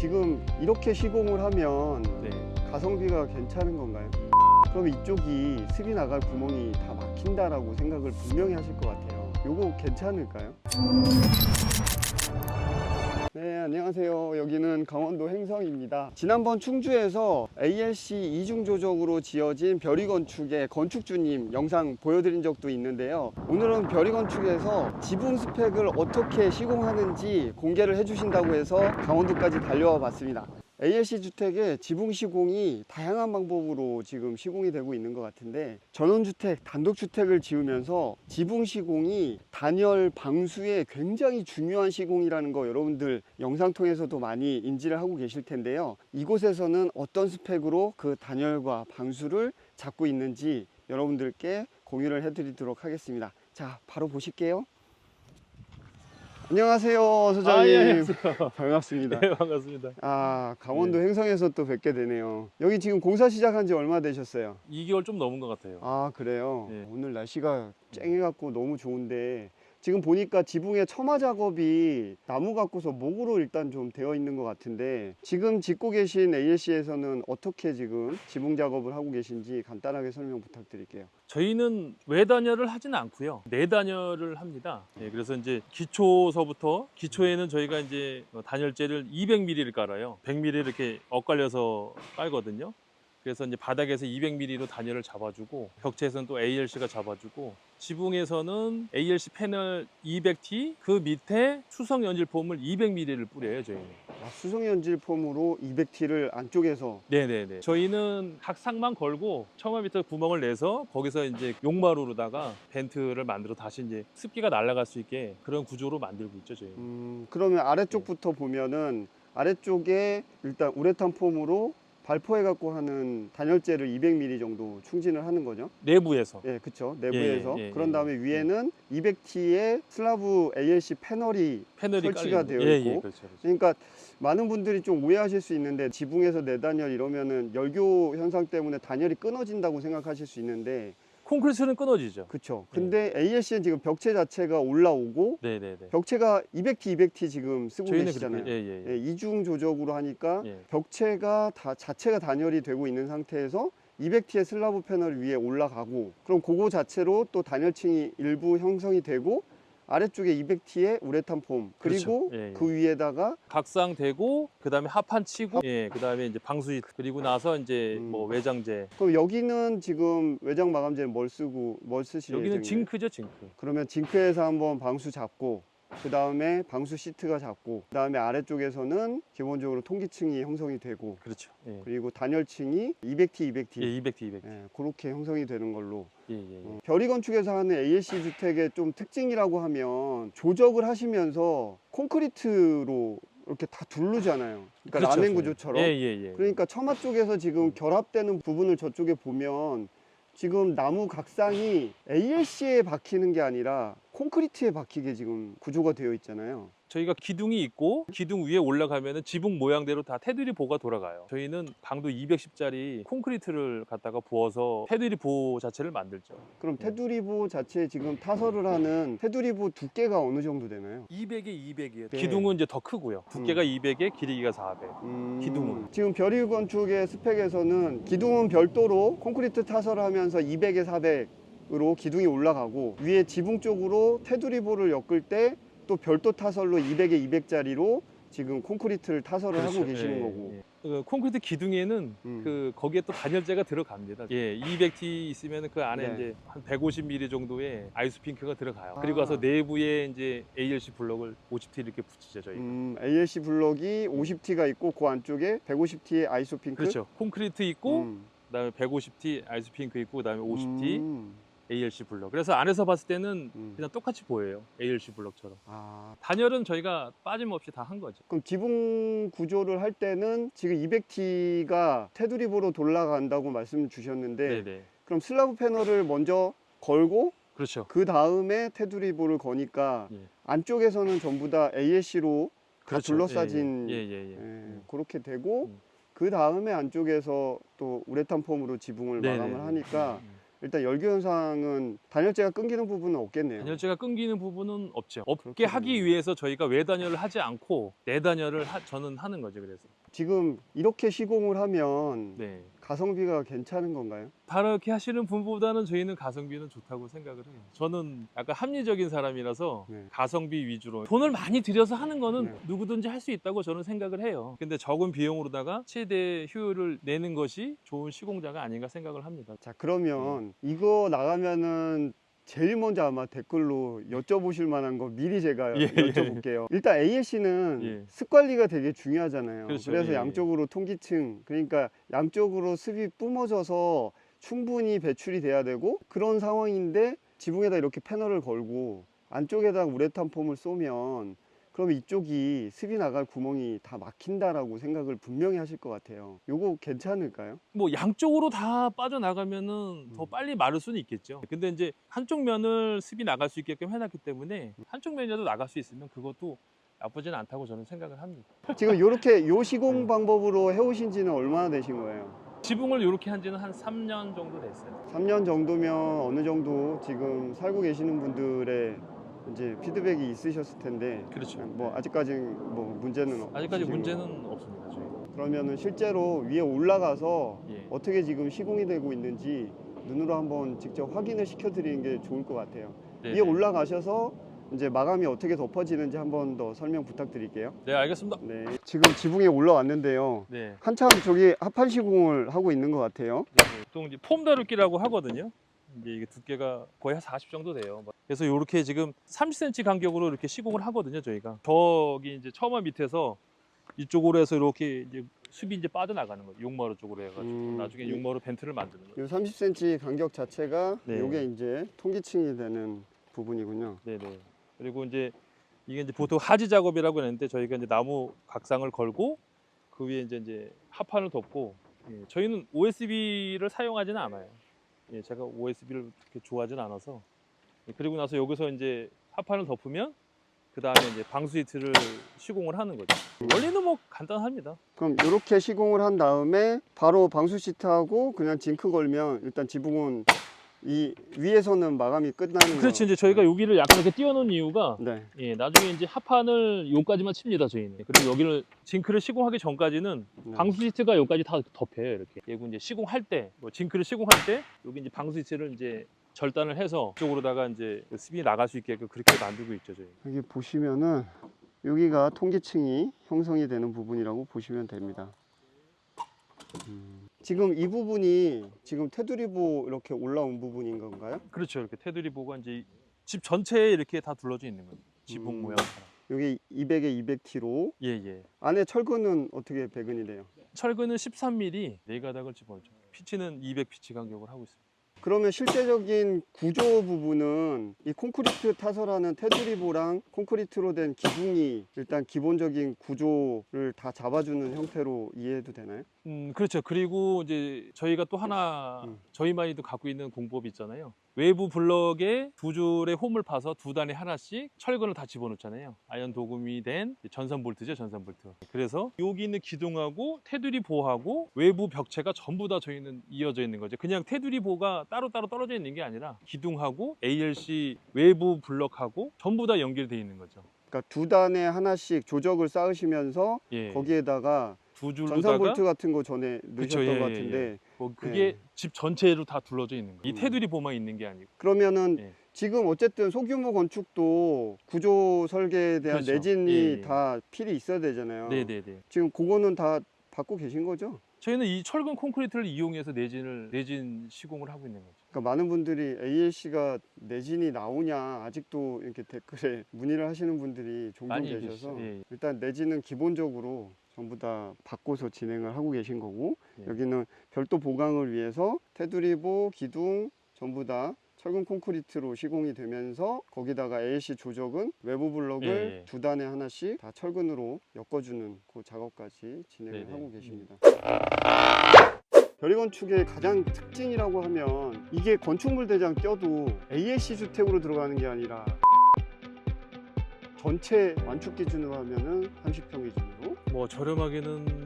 지금 이렇게 시공을 하면 네. 가성비가 괜찮은 건가요? 그럼 이쪽이 습이 나갈 구멍이 다 막힌다라고 생각을 분명히 하실 것 같아요. 요거 괜찮을까요? 네, 안녕하세요. 여기는 강원도 행성입니다. 지난번 충주에서 ALC 이중 조정으로 지어진 별이 건축의 건축주님 영상 보여드린 적도 있는데요. 오늘은 별이 건축에서 지붕 스펙을 어떻게 시공하는지 공개를 해주신다고 해서 강원도까지 달려와 봤습니다. ALC 주택의 지붕 시공이 다양한 방법으로 지금 시공이 되고 있는 것 같은데 전원주택, 단독주택을 지으면서 지붕 시공이 단열 방수에 굉장히 중요한 시공이라는 거 여러분들 영상 통해서도 많이 인지를 하고 계실 텐데요. 이곳에서는 어떤 스펙으로 그 단열과 방수를 잡고 있는지 여러분들께 공유를 해드리도록 하겠습니다. 자, 바로 보실게요. 안녕하세요, 소장님. 아, 예, 안녕하세요. 반갑습니다. 네, 반갑습니다. 아 강원도 행성에서 또 뵙게 되네요. 여기 지금 공사 시작한 지 얼마 되셨어요? 2개월 좀 넘은 것 같아요. 아 그래요. 네. 오늘 날씨가 쨍해갖고 너무 좋은데 지금 보니까 지붕에 처마 작업이 나무 갖고서 목으로 일단 좀 되어 있는 것 같은데 지금 짓고 계신 ALC에서는 어떻게 지금 지붕 작업을 하고 계신지 간단하게 설명 부탁드릴게요. 저희는 외단열을 하지는 않고요. 내단열을 합니다. 네, 그래서 이제 기초서부터 기초에는 저희가 이제 어, 단열재를 200mm를 깔아요. 100mm 이렇게 엇갈려서 깔거든요. 그래서 이제 바닥에서 200mm로 단열을 잡아주고 벽체에서는 또 ALC가 잡아주고 지붕에서는 ALC 패널 200T 그 밑에 수성 연질 폼을 200mm를 뿌려요 저희는. 아, 수성 연질 폼으로 200T를 안쪽에서 네네네. 저희는 각상만 걸고 처마 밑에 구멍을 내서 거기서 이제 용마루로다가 벤트를 만들어 다시 이제 습기가 날아갈 수 있게 그런 구조로 만들고 있죠 저희. 는 음, 그러면 아래쪽부터 보면은 아래쪽에 일단 우레탄 폼으로 발포해 갖고 하는 단열재를 200mm 정도 충진을 하는 거죠. 내부에서. 예, 그렇죠. 내부에서. 예, 예, 그런 예. 다음에 위에는 200T의 슬라브 ALC 패널이 패널이 설치가 되어 예, 있고. 예, 그렇죠, 그렇죠. 그러니까 많은 분들이 좀 오해하실 수 있는데 지붕에서 내단열 이러면은 열교 현상 때문에 단열이 끊어진다고 생각하실 수 있는데 콘크리트는 끊어지죠. 그렇죠. 네. 근데 ALC는 지금 벽체 자체가 올라오고 네네네. 벽체가 200T, 200T 지금 쓰고 저희는 계시잖아요. 그렇게 예, 예, 예. 예, 이중 조적으로 하니까 예. 벽체가 다 자체가 단열이 되고 있는 상태에서 200T의 슬라브 패널 위에 올라가고 그럼 그거 자체로 또 단열층이 일부 형성이 되고 아래쪽에 200T의 우레탄 폼 그리고 그렇죠. 예, 예. 그 위에다가 각상 대고 그다음에 합판 치고 예, 그다음에 이제 방수입 그리고 나서 이제 음. 뭐 외장재. 그럼 여기는 지금 외장 마감재는 뭘 쓰고 뭘 쓰실 여기는 예정이에요? 징크죠, 징크. 그러면 징크에서 한번 방수 잡고 그 다음에 방수 시트가 잡고 그 다음에 아래쪽에서는 기본적으로 통기층이 형성이 되고 그렇죠. 예. 그리고 단열층이 200T, 200T 예, 200T, 200T. 예, 그렇게 형성이 되는 걸로 예, 예, 예. 어, 별이 건축에서 하는 ALC 주택의 좀 특징이라고 하면 조적을 하시면서 콘크리트로 이렇게 다 두르잖아요. 그러니까 그렇죠, 라멘 저희. 구조처럼. 예, 예, 예. 그러니까 처마 쪽에서 지금 결합되는 부분을 저쪽에 보면 지금 나무 각상이 ALC에 박히는 게 아니라 콘크리트에 박히게 지금 구조가 되어 있잖아요. 저희가 기둥이 있고 기둥 위에 올라가면은 지붕 모양대로 다 테두리 보가 돌아가요. 저희는 강도 210짜리 콘크리트를 갖다가 부어서 테두리 보 자체를 만들죠. 그럼 네. 테두리 보 자체에 지금 타설을 하는 테두리 보 두께가 어느 정도 되나요? 200에 200이에요. 네. 기둥은 이제 더 크고요. 두께가 음. 200에 길이가 400. 음, 기둥은? 지금 별이 건축의 스펙에서는 기둥은 별도로 콘크리트 타설을 하면서 200에 400 으로 기둥이 올라가고 위에 지붕 쪽으로 테두리보를 엮을 때 또 별도 타설로 200에 200짜리로 지금 콘크리트를 타설을 하고 계시는 예, 거고. 예. 그 콘크리트 기둥에는 음. 그 거기에 또 단열재가 들어갑니다. 예, 200T 있으면 그 안에 네. 이제 한 150mm 정도의 아이스핑크가 들어가요. 아. 그리고 가서 내부에 이제 ALC 블럭을 50T 이렇게 붙이죠, 저희. 가 음, ALC 블럭이 50T가 있고 그 안쪽에 150T의 아이소핑크. 그렇죠. 콘크리트 있고 음. 그다음에 150T 아이스핑크 있고 그다음에 50T 음. ALC 블럭. 그래서 안에서 봤을 때는 음. 그냥 똑같이 보여요. ALC 블럭처럼. 아, 단열은 저희가 빠짐없이 다 한 거죠. 그럼 지붕 구조를 할 때는 지금 200T가 테두리보로 돌아간다고 말씀 주셨는데 네, 네. 그럼 슬라브 패널을 먼저 걸고 그렇죠. 그 다음에 테두리보를 거니까 예. 안쪽에서는 전부 다 ALC로 다 그렇죠. 둘러싸진 예, 예, 예. 예. 예, 음. 그렇게 되고 음. 그 다음에 안쪽에서 또 우레탄 폼으로 지붕을 네, 마감을 네, 하니까 네. 음. 일단 열교 현상은 단열재가 끊기는 부분은 없겠네요. 단열재가 끊기는 부분은 없죠. 없게 그렇군요. 하기 위해서 저희가 외단열을 하지 않고 내단열을 하- 저는 하는 거죠. 그래서 지금 이렇게 시공을 하면 네. 가성비가 괜찮은 건가요? 다르게 하시는 분보다는 저희는 가성비는 좋다고 생각을 해요. 저는 약간 합리적인 사람이라서 네. 가성비 위주로 돈을 많이 들여서 하는 거는 네. 누구든지 할 수 있다고 저는 생각을 해요. 근데 적은 비용으로다가 최대 효율을 내는 것이 좋은 시공자가 아닌가 생각을 합니다. 자 그러면 이거 나가면은 제일 먼저 아마 댓글로 여쭤보실 만한 거 미리 제가 예, 예. 여쭤볼게요. 일단 ASC는 예. 습 관리가 되게 중요하잖아요. 그렇죠. 래서 예, 예. 양쪽으로 통기층 그러니까 양쪽으로 습이 뿜어져서 충분히 배출이 돼야 되고 그런 상황인데 지붕에다 이렇게 패널을 걸고 안쪽에다 우레탄 폼을 쏘면 그럼 이쪽이 습이 나갈 구멍이 다 막힌다라고 생각을 분명히 하실 것 같아요. 요거 괜찮을까요? 뭐 양쪽으로 다 빠져나가면은 더 음. 빨리 마를 수는 있겠죠. 근데 이제 한쪽 면을 습이 나갈 수 있게끔 해놨기 때문에 한쪽 면이라도 나갈 수 있으면 그것도 나쁘진 않다고 저는 생각을 합니다. 지금 요렇게 요 네. 시공 방법으로 해오신 지는 얼마나 되신 거예요? 지붕을 이렇게 한 지는 한 3년 정도 됐어요. 3년 정도면 어느 정도 지금 살고 계시는 분들의 이제 피드백이 있으셨을 텐데 그렇죠. 뭐 아직까지 뭐 문제는 아직까지 없으신 문제는. 없습니다. 저희. 그러면은 실제로 위에 올라가서 예. 어떻게 지금 시공이 되고 있는지 눈으로 한번 직접 확인을 시켜드리는 게 좋을 것 같아요. 네, 위에 네. 올라가셔서 이제 마감이 어떻게 덮어지는지 한번 더 설명 부탁드릴게요. 네, 알겠습니다. 네, 지금 지붕에 올라왔는데요. 네. 한참 저기 합판 시공을 하고 있는 것 같아요. 네, 보통 이제 폼 다루기라고 하거든요. 이제 이게 두께가 거의 한 40 정도 돼요. 그래서 이렇게 지금 30cm 간격으로 이렇게 시공을 하거든요, 저희가. 저기 이제 처마 밑에서 이쪽으로 해서 이렇게 이제 숲이 이제 빠져나가는 거예요. 용마루 쪽으로 해가지고 음, 나중에 이- 용마루 벤트를 만드는 거예요. 이 30cm 간격 자체가 네. 이게 이제 통기층이 되는 부분이군요. 네네. 그리고 이제 이게 이제 보통 하지 작업이라고 하는데 저희가 이제 나무 각상을 걸고 그 위에 이제 이제 합판을 덮고 예, 저희는 OSB를 사용하지는 않아요. 예, 제가 OSB를 그렇게 좋아하지는 않아서 예, 그리고 나서 여기서 이제 합판을 덮으면 그 다음에 이제 방수 히트를 시공을 하는 거죠. 원리는 뭐 간단합니다. 그럼 이렇게 시공을 한 다음에 바로 방수 시트하고 그냥 징크 걸면 일단 지붕은 이 위에서는 마감이 끝나는 그렇지 거. 이제 저희가 여기를 약간 이렇게 띄워놓은 이유가 네. 예, 나중에 이제 합판을 여기까지만 칩니다 저희는. 그리고 여기를 징크를 시공하기 전까지는 네. 방수 시트가 여기까지 다 덮여요 이렇게. 그리고 이제 시공할 때, 뭐 징크를 시공할 때 여기 이제 방수 시트를 이제 절단을 해서 이쪽으로다가 이제 그 습이 나갈 수 있게끔 그렇게 만들고 있죠 저희. 여기 보시면은 여기가 통기층이 형성이 되는 부분이라고 보시면 됩니다. 음. 지금 이 부분이 지금 테두리보 이렇게 올라온 부분인 건가요? 그렇죠 이렇게 테두리 보고 이제 집 전체에 이렇게 다 둘러져 있는 거죠. 지붕 음. 모양처럼. 여기 200에 200T로 예 예. 안에 철근은 어떻게 배근이 돼요? 철근은 13mm 네 가닥을 집어넣죠. 피치는 200 피치 간격을 하고 있습니다. 그러면 실제적인 구조 부분은 이 콘크리트 타설하는 테두리보랑 콘크리트로 된 기둥이 일단 기본적인 구조를 다 잡아주는 형태로 이해해도 되나요? 음, 그렇죠. 그리고 이제 저희가 또 하나 음. 저희만이도 갖고 있는 공법이 있잖아요. 외부 블럭에 두 줄의 홈을 파서 두 단에 하나씩 철근을 다 집어넣잖아요. 아연 도금이 된 전선 볼트죠, 전선 볼트. 그래서 여기 있는 기둥하고 테두리 보하고 외부 벽체가 전부 다 저희는 이어져 있는 거죠. 그냥 테두리 보가 따로따로 떨어져 있는 게 아니라 기둥하고 ALC 외부 블럭하고 전부 다 연결돼 있는 거죠. 그러니까 두 단에 하나씩 조적을 쌓으시면서 예. 거기에다가 두 줄로다가 볼트 같은 거 전에 넣으셨던 예, 것 예, 같은데 뭐 그게 네. 집 전체로 다 둘러져 있는 거예요. 이 음. 테두리 보만 있는 게 아니고. 그러면은 예. 지금 어쨌든 소규모 건축도 구조 설계에 대한 그렇죠. 내진이 예, 예. 다 필이 있어야 되잖아요. 네 네 네. 지금 그거는 다 받고 계신 거죠? 저희는 이 철근 콘크리트를 이용해서 내진을 내진 시공을 하고 있는 거죠. 그러니까 많은 분들이 ALC가 내진이 나오냐 아직도 이렇게 댓글에 문의를 하시는 분들이 종종 많이 계셔서 계시죠. 예, 예. 일단 내진은 기본적으로 전부 다 바꿔서 진행을 하고 계신 거고 예. 여기는 별도 보강을 위해서 테두리보, 기둥 전부 다 철근 콘크리트로 시공이 되면서 거기다가 ALC 조적은 외부 블럭을 예, 예. 두 단에 하나씩 다 철근으로 엮어주는 그 작업까지 진행을 네네. 하고 계십니다. 별이건축의 가장 특징이라고 하면 이게 건축물 대장 껴도 ALC 주택으로 들어가는 게 아니라 전체 완축 기준으로 하면은 30평 기준으로 뭐 저렴하게는